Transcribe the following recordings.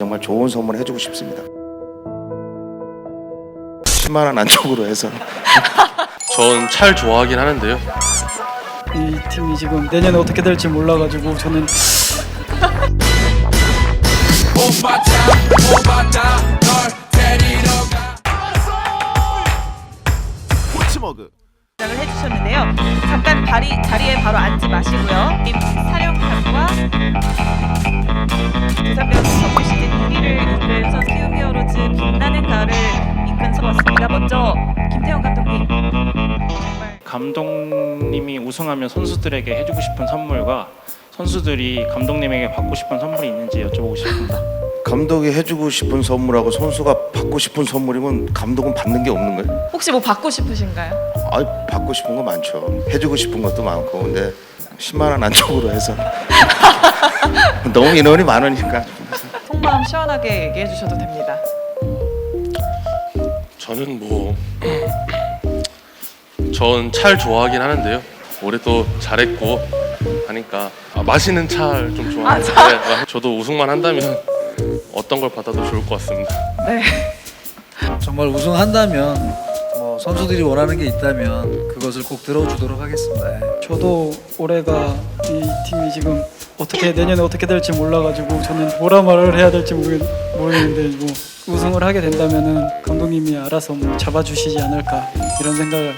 정말 좋은 선물 해주고 싶습니다. 10만 원 안쪽으로 해서 전 찰 좋아하긴 하는데요. 이 팀이 지금 내년에 어떻게 될지 몰라가지고 저는 시작을 해주셨는데요. 잠깐 자리, 자리에 바로 앉지 마시고요. 팀 사령탑과 두산베어 서 선수입니다. 먼저 김태형 감독님 정말 감독님이 우승하면 선수들에게 해주고 싶은 선물과 선수들이 감독님에게 받고 싶은 선물이 있는지 여쭤보고 싶습니다. 감독이 해주고 싶은 선물하고 선수가 받고 싶은 선물이면 감독은 받는 게 없는 거예요? 혹시 뭐 받고 싶으신가요? 아, 받고 싶은 거 많죠. 해주고 싶은 것도 많고 근데 10만 원 안쪽으로 해서 너무 인원이 많으니까 속마음 시원하게 얘기해 주셔도 됩니다. 저는 뭐, 전찰 좋아하긴 하는데요. 올해 또 잘했고 하니까 아, 마시는 찰좀 좋아하는데 아, 저도 우승만 한다면 어떤 걸 받아도 좋을 것 같습니다. 네. 정말 우승한다면 뭐 선수들이 원하는 게 있다면 그것을 꼭 들어주도록 하겠습니다. 예. 저도 올해가 이 팀이 지금 어떻게 내년에 어떻게 될지 몰라가지고 저는 뭐라 말을 해야 될지 모르겠, 모르겠는데 뭐 우승을 하게 된다면은 감독님이 알아서 뭐 잡아주시지 않을까 이런 생각을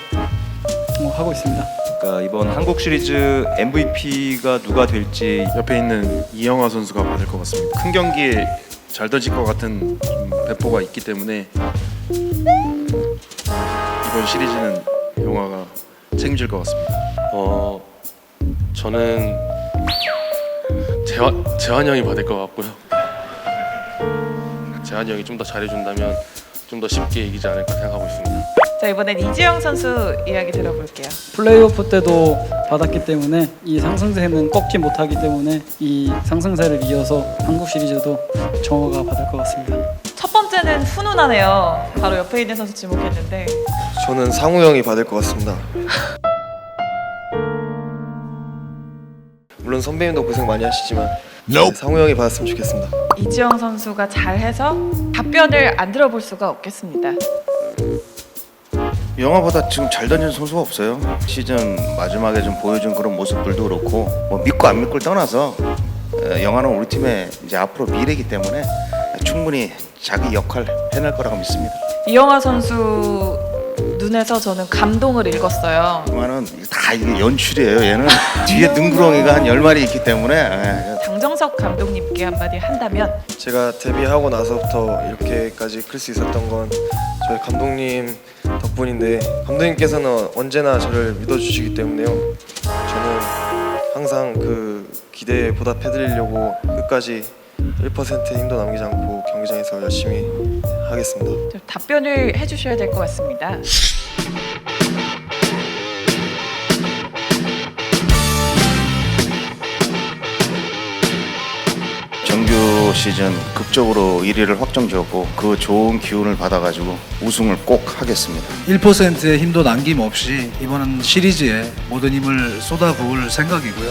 뭐 하고 있습니다. 그러니까 이번 한국 시리즈 MVP가 누가 될지 옆에 있는 이영하 선수가 받을 것 같습니다. 큰 경기에 잘 던질 것 같은 좀 배포가 있기 때문에 이번 시리즈는 영화가 책임질 것 같습니다. 어, 저는 재환 재환 형이 받을 것 같고요. 재환 형이 좀 더 잘해준다면 좀 더 쉽게 이기지 않을까 생각하고 있습니다. 자 이번엔 이지영 선수 이야기 들어볼게요. 플레이오프 때도 받았기 때문에 이 상승세는 꺾지 못하기 때문에 이 상승세를 이어서 한국 시리즈도 정호가 받을 것 같습니다. 첫 번째는 훈훈하네요. 바로 옆에 있는 선수 지목했는데 저는 상우 형이 받을 것 같습니다. 물론 선배님도 고생 많이 하시지만 네, 상우 형이 받았으면 좋겠습니다. 이지영 선수가 잘해서 답변을 안 들어볼 수가 없겠습니다. 영화보다 지금 잘 던지는 선수가 없어요. 시즌 마지막에 좀 보여준 그런 모습들도 그렇고 뭐 믿고 안 믿고를 떠나서 에, 영화는 우리 팀의 이제 앞으로 미래이기 때문에 충분히 자기 역할 해낼 거라고 믿습니다. 이영하 선수 눈에서 저는 감동을 읽었어요. 그만은 다 이게 연출이에요. 얘는 뒤에 능구렁이가 한 열 마리 있기 때문에 예, 장정석 감독님께 한마디 한다면 제가 데뷔하고 나서부터 이렇게까지 클 수 있었던 건 저희 감독님 덕분인데 감독님께서는 언제나 저를 믿어주시기 때문에요. 저는 항상 그 기대에 보답해드리려고 끝까지 1%의 힘도 남기지 않고 경기장에서 열심히 하겠습니다. 좀 답변을 해주셔야 될 것 같습니다. 정규 시즌 극적으로 1위를 확정 지었고 그 좋은 기운을 받아가지고 우승을 꼭 하겠습니다. 1%의 힘도 남김없이 이번 시리즈에 모든 힘을 쏟아부을 생각이고요.